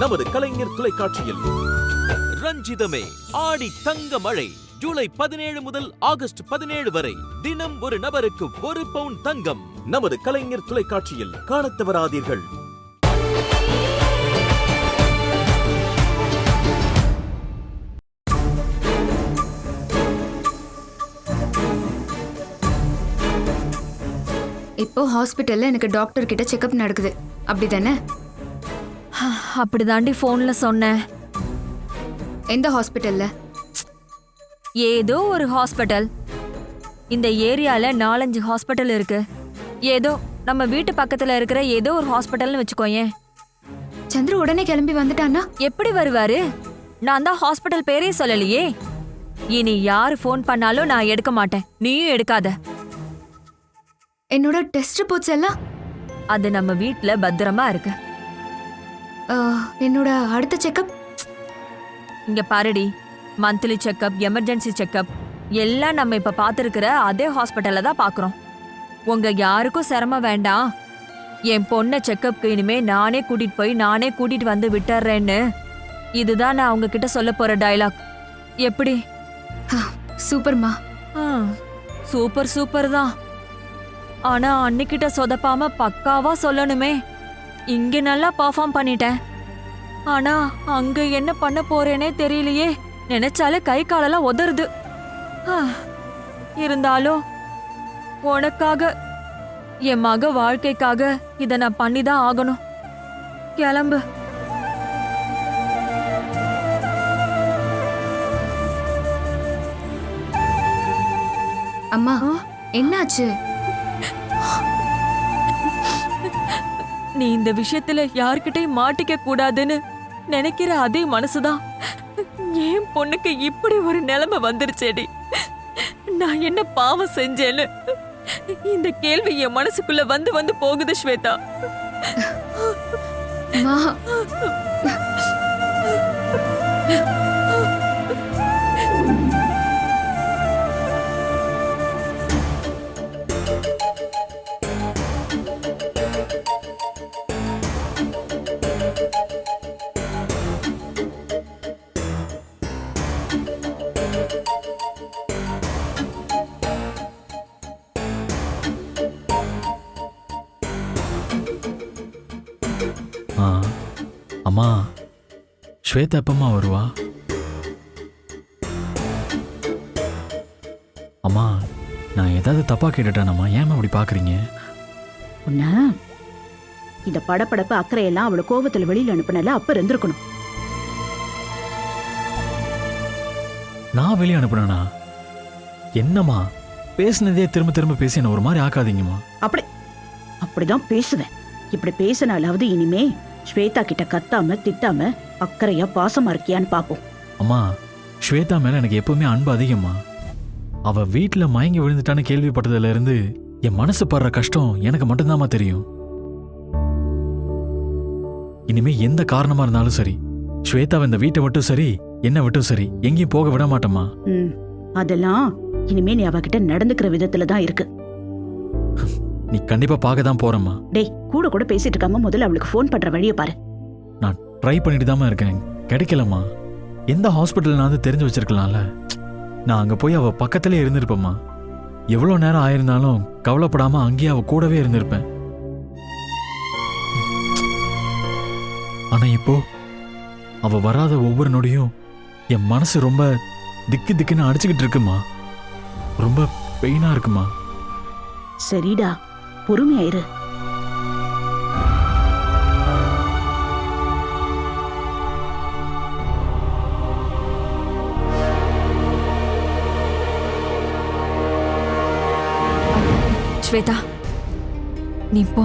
நமது கலைஞர் தொலைக்காட்சியில். ரஞ்சிதமே ஆடி தங்க மழை ஜூலை பதினேழு முதல் ஆகஸ்ட் பதினேழு வரை தினம் ஒரு நபருக்கு ஒரு பவுன் தங்கம். நமது கலைஞர் தொலைக்காட்சியில் காணத்தவராதீர்கள் இப்போ ஹாஸ்பிட்டல்ல எனக்கு டாக்டர் கிட்ட செக்கப் நடக்குது. அப்படிதானே? அப்படிதாண்டி ஃபோன்ல சொன்னேன் எந்த ஹாஸ்பிட்டல்ல ஏதோ ஒரு ஹாஸ்பிட்டல் இந்த ஏரியால நாலஞ்சு ஹாஸ்பிட்டல் இருக்கு. ஏதோ நம்ம வீட்டு பக்கத்துல இருக்கிற ஏதோ ஒரு ஹாஸ்பிட்டல்னு வச்சுக்கோயேன் சந்திர உடனே கிளம்பி வந்துட்டானா எப்படி வருவாரு? நான் தான் ஹாஸ்பிட்டல் பேரே சொல்லலையே. இனி யாரு ஃபோன் பண்ணாலும் நான் எடுக்க மாட்டேன். நீயும் எடுக்காத. என்னோட டெஸ்ட் ரிப்போர்ட்ஸ் எல்லாம்? அது நம்ம வீட்ல பத்திரமா இருக்கு. என்னோட அடுத்த செக்கப்? இங்க பாருடி. மந்த்லி செக்கப் எமர்ஜென்சி செக்கப் எல்லாம் நம்ம இப்ப பாத்துருக்கிற அதே ஹாஸ்பிட்டல்ல தான் பாக்குறோம். உங்க யாருக்கும் சிரமம் வேண்டாம். என் பொண்ணை செக்கப்க்கு இனிமே நானே கூட்டிட்டு போய் நானே கூட்டிட்டு வந்து விட்டுறேன்னு. இதுதான் நான் அவங்க கிட்ட சொல்ல போற டயலாக் எப்படி? சூப்பர்மா. சூப்பர் சூப்பர் தான். ஆனா அன்னிக்கிட்ட சொதப்பாம பக்காவா சொல்லணுமே. இங்க நல்லா பர்ஃபார்ம் பண்ணிட்டேன். ஆனா அங்க என்ன பண்ண போறேனே தெரியலையே. நினைச்சாலே கை காலெல்லாம் உதறுது. ஆ, இருந்தாலும் உனக்காக என் மக வாழ்க்கைக்காக இதை நான் பண்ணிதான் ஆகணும். கிளம்பு. அம்மா என்னாச்சு? நீ இந்த விஷயத்துல யார்கிட்டயும் மாட்டிக்க கூடாதுன்னு நினைக்கிற அதே மனசுதான். என் பொண்ணுக்கு இப்படி ஒரு நிலைமை வந்துருச்சேடி. நான் என்ன பாவம் செஞ்சேன்னு. இந்த கேள்வி என் மனசுக்குள்ள வந்து வந்து போகுது ஸ்வேதா. அம்மா ஆ. அம்மா ஸ்வேதா எப்பம்மா வருவா? அம்மா நான் ஏதாவது தப்பா கேட்டுட்டேனம்மா. ஏன் அப்படி பாக்குறீங்க? உன்ன இந்த படப்படப்பு அக்கறையெல்லாம் அவளை கோவத்துல வெளியில அனுப்புனல அப்ப இருந்திருக்கணும். நான் வெளியே அனுப்புனேனா? என்னம்மா? பேசுனதே திரும்ப திரும்ப பேசி என்ன ஒரு மாதிரி ஆக்காதீங்கம்மா. அப்படி அப்படிதான் பேசுவேன். இப்படி பேசினாலாவது இனிமே ஸ்வேதா கிட்ட கத்தாம திட்டாம அக்கறையா பாசமா இருக்கியான்னு பாப்போம். அம்மா ஸ்வேதா மேல எனக்கு எப்பவுமே அன்பு அதிகம்மா. அவ வீட்ல மயங்கி விழுந்துட்டான்னு கேள்விப்பட்டதுல இருந்து என் மனசு படுற கஷ்டம் எனக்கு மட்டும்தாம்மா தெரியும். இனிமே எந்த காரணமா இருந்தாலும் சரி ஸ்வேதாவை இந்த வீட்டை விட்டும் சரி என்ன விட்டும் சரி எங்கேயும் போக விட மாட்டேம்மா. ம் அதெல்லாம் இனிமே நீ அவகிட்ட நடந்துக்கிற விதத்துல தான் இருக்கு. நீ கண்டிப்பா பார்க்க தான் போறேம்மா. டேய் கூட கூட பேசிட்டு இருக்காம முதல்ல அவளுக்கு ஃபோன் பண்ற வழியை பாரு. நான் ட்ரை பண்ணிட்டு தாம்மா இருக்கேன். கிடைக்கலம்மா. எந்த ஹாஸ்பிட்டல்னாவது தெரிஞ்சு வச்சிருக்கலாம்ல? நான் அங்க போய் அவ பக்கத்திலே இருந்திருப்பேம்மா. எவ்வளோ நேரம் ஆயிருந்தாலும் கவலைப்படாம அங்கேயே அவ கூடவே இருந்திருப்பேன். ஆனா இப்போ அவ வராத ஒவ்வொரு நொடியும் என் மனசு ரொம்ப திக்கு திக்குன்னு அடிச்சுக்கிட்டு இருக்குமா ரொம்ப பெயினா இருக்குமா சரிடா. பொறுமையாயிரு ஸ்வேதா நீ போ.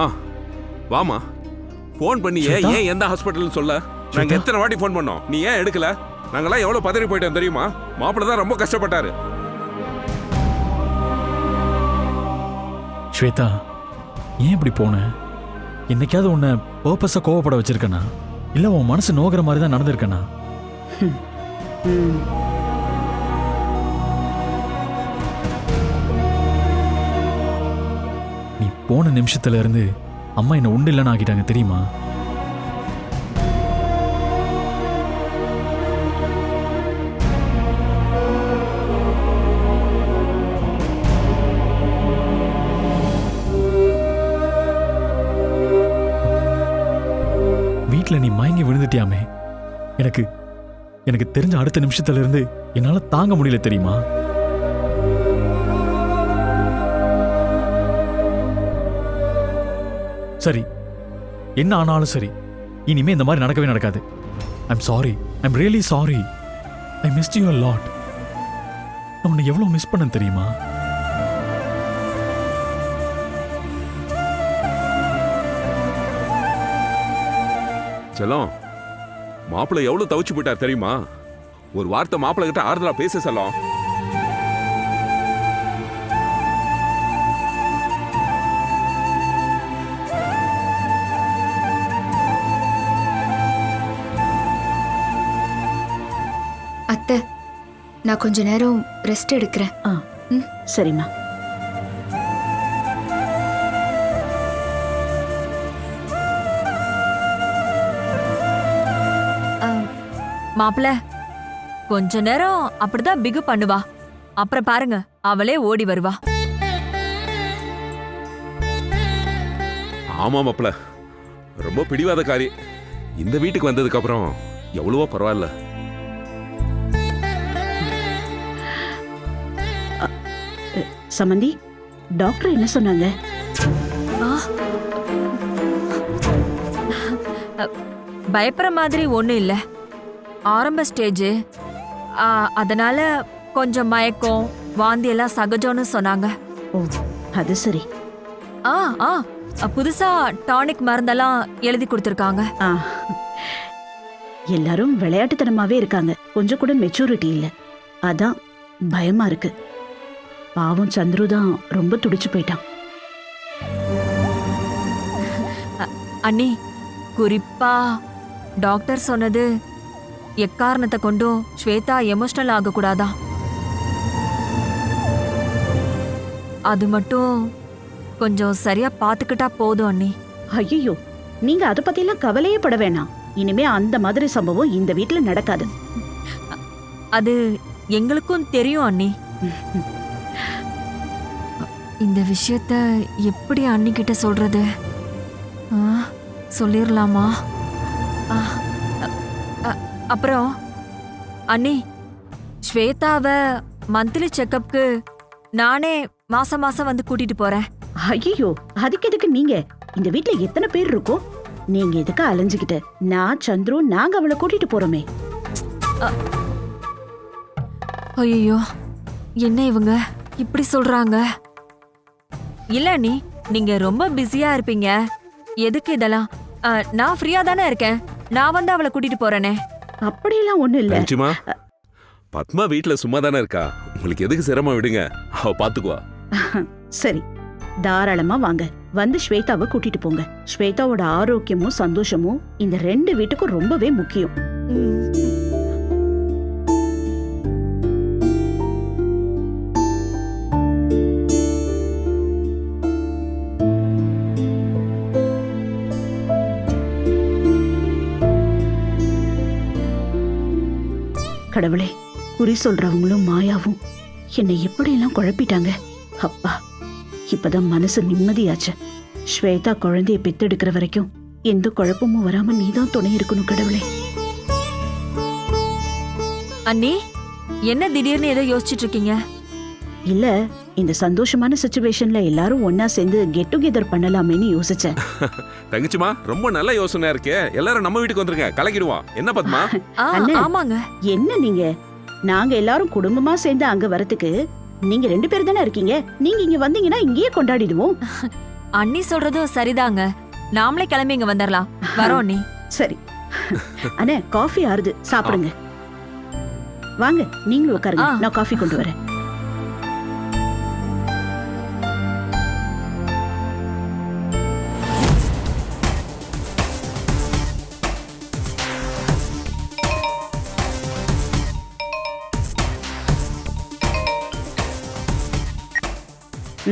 ஆ வாமா ஃபோன் பண்ணியே? ஏன் எந்த ஹாஸ்பிட்டல்னு சொல்ல? நாங்க? எத்தனை வாட்டி ஃபோன் பண்ணோம். நீ ஏன் எடுக்கல? நாங்கெல்லாம் எவ்வளவு பதறி போயிட்டோம் தெரியுமா? மாப்பிள்ள தான் ரொம்ப கஷ்டப்பட்டாரு. ஸ்வேதா ஏன் இப்படி போன? என்னைக்காவது உன்னை பர்பஸாக கோவப்பட வச்சிருக்கனா? இல்லை உன் மனசு நோகிற மாதிரி தான் நடந்திருக்கனா? நீ போன நிமிஷத்துல இருந்து அம்மா என்னை உண்டு இல்லைன்னு ஆக்கிட்டாங்க தெரியுமா? வீட்டில் நீ மயங்கி விழுந்துட்டியாமே? எனக்கு எனக்கு தெரிஞ்ச அடுத்த நிமிஷத்துல இருந்து என்னால தாங்க முடியல தெரியுமா? சரி. என்ன ஆனாலும் சரி. இனிமே இந்த மாதிரி நடக்கவே நடக்காது. I'm sorry I'm really sorry I miss you lot நான் உன்னை எவ்வளோ மிஸ் பண்ண தெரியுமா? செல்லம் மாப்பிள்ளை எவ்வளவு தவிச்சு போயிட்டார் தெரியுமா? ஒரு வார்த்தை மாப்பிள்ளை கிட்ட ஆறுதலா பேச செல்லம். அத்தை நான் கொஞ்ச நேரம் ரெஸ்ட் எடுக்கிறேன். ஆ ம். சரிம்மா. மாப்பிள கொஞ்ச நேரம் அப்படிதான் பிகு பண்ணுவா. அப்புறம் பாருங்க அவளே ஓடி வருவா. ஆமா மாப்பிள்ள ரொம்ப பிடிவாதக்காரி. இந்த வீட்டுக்கு வந்ததுக்கு அப்புறம் எவ்வளவோ பரவாயில்ல. சமந்தி டாக்டர் என்ன சொன்னாங்க? பயப்படுற மாதிரி ஒண்ணும் இல்ல. ஆரம்ப ஸ்டேஜ் அதனால கொஞ்சம் மயக்கம் வாந்தி எல்லாம் சகஜம்னு சொன்னாங்க. ஓ அது சரி. ஆ ஆ புதுசா டானிக் மருந்தெல்லாம் எழுதி கொடுத்துருக்காங்க. எல்லாரும் விளையாட்டுத்தனமாவே இருக்காங்க. கொஞ்சம் கூட மெச்சூரிட்டி இல்ல. அதான் பயமா இருக்கு. பாவம் சந்துரு தான் ரொம்ப துடிச்சு போயிட்டான். அண்ணி குறிப்பா டாக்டர் சொன்னது எக்காரணத்தை கொண்டும் ஸ்வேதா எமோஷனல் ஆகக்கூடாதா? அது மட்டும் கொஞ்சம் சரியா பாத்துக்கிட்டா போதும் அண்ணி. ஐயோ நீங்க அத பத்தியெல்லாம் கவலையே பட வேணாம். இனிமே அந்த மாதிரி சம்பவம் இந்த வீட்ல நடக்காது. அது எங்களுக்கும் தெரியும் அண்ணி. இந்த விஷயத்த எப்படி அண்ணி கிட்ட சொல்றது? ஆ, சொல்லிரலாமா? ஆ, அப்புறம் அண்ணி ஸ்வேதாவ மந்த்லி செக்கப்க்கு நானே மாசம் மாசம் வந்து கூட்டிட்டு போறேன். ஐயோ அதுக்கு எதுக்கு நீங்க? இந்த வீட்ல எத்தனை பேர் இருக்கோம் நீங்க எதுக்கு அலைஞ்சுக்கிட்டு? நான் சந்துரு நாங்க அவளை கூட்டிட்டு போறோமே. ஐயோ என்ன இவங்க? இப்படி சொல்றாங்க? இல்ல நீ நீங்க ரொம்ப பிஸியா இருப்பீங்க. எதுக்கு இதெல்லாம்? நான் ஃப்ரீயா தானே இருக்கேன். நான் வந்து அவளை கூட்டிட்டு போறேனே. அப்படியெல்லாம் ஒண்ணும் இல்ல. நிச்சயமா பத்மா வீட்டுல சும்மா தானே இருக்கா? உங்களுக்கு எதுக்கு சிரமம் விடுங்க. அவ பாத்துக்குவா. சரி தாராளமா வாங்க. வந்து ஸ்வேதாவை கூட்டிட்டு போங்க. ஸ்வேதாவோட ஆரோக்கியமும் சந்தோஷமும் இந்த ரெண்டு வீட்டுக்கும் ரொம்பவே முக்கியம். கடவுளே குறி சொல்றவங்களும் மாயாவும் என்னை எப்படியெல்லாம் குழப்பிட்டாங்க? அப்பா இப்பதான் மனசு நிம்மதியாச்சு. ஸ்வேதா குழந்தைய பெத்தெடுக்கிற வரைக்கும் எந்த குழப்பமும் வராம நீதான் துணை இருக்கணும் கடவுளே. அண்ணி என்ன திடீர்னு ஏதோ யோசிச்சுட்டு இருக்கீங்க? இல்ல இந்த சந்தோஷமான சுச்சுவேஷன்ல எல்லாரும் ஒன்னா சேர்ந்து கெட் டுகெதர் பண்ணலாமேன்னு யோசிச்சேன். தங்கச்சிமா ரொம்ப நல்ல யோசனையா இருக்கே. எல்லாரும் நம்ம வீட்டுக்கு வந்துருங்க. கலக்கிடுவோம். என்ன பத்மா. ஆமாங்க. என்ன நீங்க? நாங்க எல்லாரும் குடும்பமா சேர்ந்து அங்க வரதுக்கு நீங்க ரெண்டு பேர் தானே இருக்கீங்க? நீங்க இங்க வந்தீங்கன்னா இங்கேயே கொண்டாடிடுவோம். அண்ணி சொல்றதும் சரிதாங்க. நாமளே கிளம்பி இங்க வந்துடலாம் வரோம் அண்ணி. சரி. அண்ணே காஃபி ஆறுது. சாப்பிடுங்க. வாங்க நீங்களும் உட்காருங்க. நான் காஃபி கொண்டு வரேன்.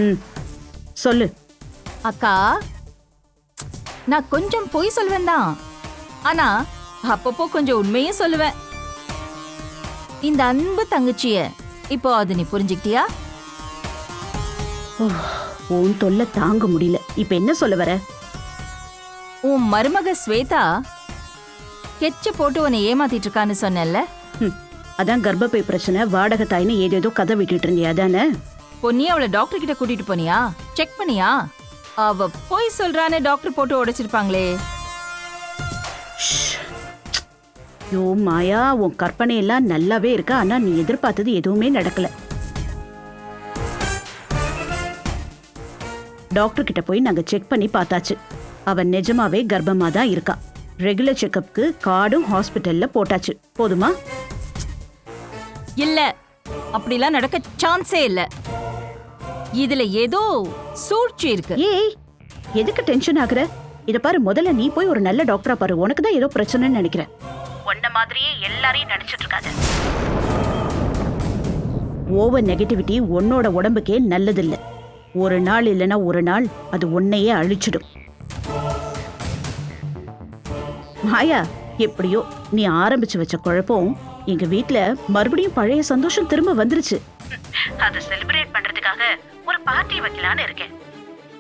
ம் சொல்லு. அக்கா நான் கொஞ்சம் பொய் சொல்வேன் தான். ஆனா அப்பப்போ கொஞ்சம் உண்மையும் சொல்லுவேன். இந்த அன்பு தங்கச்சிய இப்போ அது நீ புரிஞ்சுக்கிட்டியா? உன் தொல்லை தாங்க முடியல. இப்ப என்ன சொல்ல வர? உன் மருமக ஸ்வேதா கெச்ச போட்டு உன்னை ஏமாத்திட்டு இருக்கான்னு சொன்னேன்ல. ஹம், அதான் கர்ப்பப்பை பிரச்சனை. வாடகை தாய்னு ஏதேதோ கதை விட்டுட்டு இருந்தியா அதானே? பொன்னி அவளை டாக்டர் கிட்ட கூட்டிட்டு போனியா? செக் பண்ணியா? அவ பொய் சொல்றான்னு டாக்டர் போட்டு உடைச்சிருப்பாங்களே. யோ மாயா உன் கற்பனை எல்லாம் நல்லாவே இருக்கு. ஆனா நீ எதிர்பார்த்தது எதுவுமே நடக்கல. டாக்டர் கிட்ட போய் நாங்க செக் பண்ணி பார்த்தாச்சு. அவ நிஜமாவே கர்ப்பமா தான் இருக்கா. ரெகுலர் செக்கப்க்கு கார்டும் ஹாஸ்பிட்டல்ல போட்டாச்சு. போதுமா? இல்ல. அப்படிலாம் நடக்க சான்ஸே இல்ல. இதுல ஏதோ சூழ்ச்சி இருக்கு. ஏய் எதுக்கு டென்ஷன் ஆகுற? இத பாரு முதல்ல நீ போய் ஒரு நல்ல டாக்டரா பாரு. உனக்கு தான் ஏதோ பிரச்சனைன்னு நினைக்கிறேன். உன்ன மாதிரியே எல்லாரையும் நினைச்சிட்டு இருக்காத. ஓவர் நெகட்டிவிட்டி உன்னோட உடம்புக்கே நல்லதில்ல. ஒரு நாள் இல்லைன்னா ஒரு நாள் அது உன்னையே அழிச்சிடும். மாயா எப்படியோ நீ ஆரம்பிச்சு வச்ச குழப்பம் எங்க வீட்ல மறுபடியும் பழைய சந்தோஷம் திரும்ப வந்துருச்சு. அதை செலிப்ரேட் பண்றதுக்காக பார்ட்டி வைக்கலான்னு இருக்கேன்.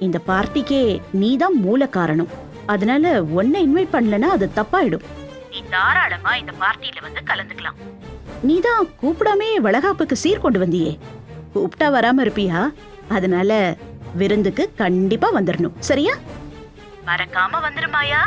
இந்த பார்ட்டிக்கே நீ தான் மூல காரணம். அதனால உன்னை இன்வைட் பண்ணலனா அது தப்பாயிடும். நீ தாராளமா இந்த பார்ட்டியில வந்து கலந்துக்கலாம். நீ தான் கூப்பிடாமே வளகாப்புக்கு சீர் கொண்டு வந்தியே. கூப்பிட்டா வராம இருப்பியா? அதனால விருந்துக்கு கண்டிப்பா வந்துடணும் சரியா? மறக்காம வந்துருமாயா